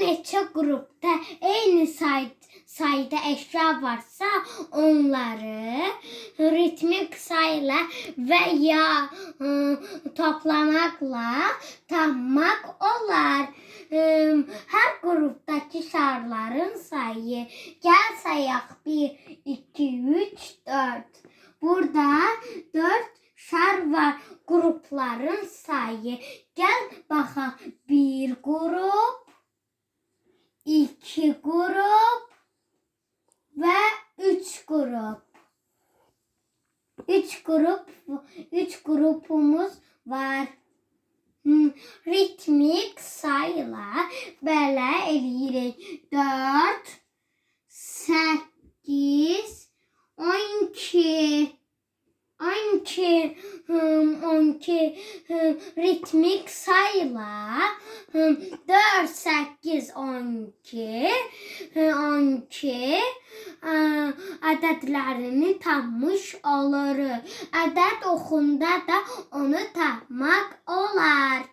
neçə qrupda eyni say sayda əşya varsa, onları ritmik sayla və ya ıı, toplamaqla tapmaq olar. Im, Hər qrupdakı şarların sayı gəl sayaq 1 2 3 4. Burada 4 şar var. Qrupların sayı. Gəl baxaq. 1 qrup, 2 qrup və 3 qrup. 3 qrup 3 qrupumuz var. Ritmik sayla belə eləyirik. 4 8 12 12 hım, 12 hım, ritmik sayla hım, 4 8 12 hım, 12 aa, ədədlərini tapmış oluruz. Ədəd oxunda da onu tapmaq olar.